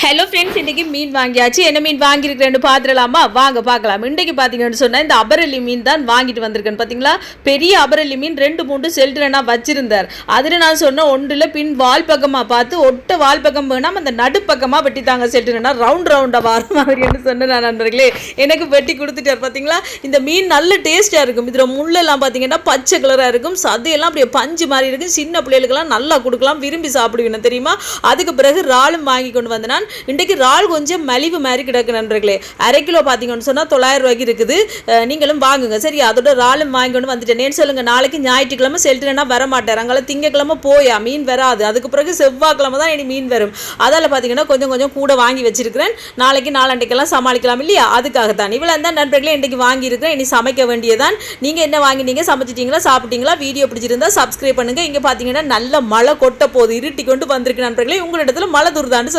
Hello friends இன்றைக்கி மீன் வாங்கியாச்சு. என்ன மீன் வாங்கியிருக்கிறேன்னு பார்த்துடலாமா? வாங்க பார்க்கலாம். இன்றைக்கு பார்த்தீங்கன்னு சொன்னால் இந்த அபரலி மீன் தான் வாங்கிட்டு வந்திருக்கேன் பார்த்தீங்களா? பெரிய அபரலி மீன் ரெண்டு மூன்று செல்ட்ரனா வச்சிருந்தார். அதில் நான் சொன்ன ஒன்றில் பின் வால் பக்கமாக பார்த்து ஒட்ட வால் பக்கம் வேணாம் அந்த நடுப்பக்கமாக வெட்டித்தாங்க செல்ட்ரனா ரவுண்ட் ரவுண்டாக வர மாதிரின்னு சொன்னேன் நான் நண்பர்களே. எனக்கு வெட்டி கொடுத்துட்டார் பார்த்தீங்களா? இந்த மீன் நல்ல டேஸ்ட்டாக இருக்கும். இதில் முள்ளெல்லாம் பார்த்தீங்கன்னா பச்சை கலராக இருக்கும். சதையெல்லாம் அப்படியே பஞ்சு மாதிரி இருக்கும். சின்ன பிள்ளைகளுக்கெல்லாம் நல்லா கொடுக்கலாம். விரும்பி சாப்பிடுவேன் தெரியுமா? அதுக்கு பிறகு இறாலும் வாங்கி கொண்டு வந்தேன் இன்றைக்கு இறால் கொஞ்சம் மலிவு மாதிரி கிடக்கு நண்பர்களே. அரை கிலோ பார்த்தீங்கன்னு சொன்னால் தொள்ளாயிரம் ரூபாய்க்கு இருக்குது. நீங்களும் வாங்குங்க. சரி அதோட இறாலும் வாங்கி கொண்டு வந்துட்டேன் சொல்லுங்க நாளைக்கு ஞாயிற்றுக்கிழமை செல்ட்டுனா வர மாட்டார் அங்கே திங்கக்கிழமை போயா மீன் வராது. அதுக்கு பிறகு செவ்வாய்க்கிழமை தான் இனி மீன் வரும். அதால் பார்த்தீங்கன்னா கொஞ்சம் கொஞ்சம் கூட வாங்கி வச்சிருக்கிறேன். நாளைக்கு நாளண்டைக்கெல்லாம் சமாளிக்கலாம் இல்லையா? அதுக்காகத்தான். இவ்வளோ தான் நண்பர்களே இன்றைக்கு வாங்கியிருக்கிறேன். இனி சமைக்க வேண்டியதான் நீங்கள் என்ன வாங்கினீங்க சமைச்சிட்டீங்களா சாப்பிட்டீங்களா? வீடியோ பிடிச்சிருந்தா சப்ஸ்கிரைப் பண்ணுங்க. இங்கே பார்த்தீங்கன்னா நல்ல மழை கொட்ட போகுது. இருட்டி கொண்டு வந்திருக்கு நண்பர்களே. உங்களிடத்துல மழை துருதான்னு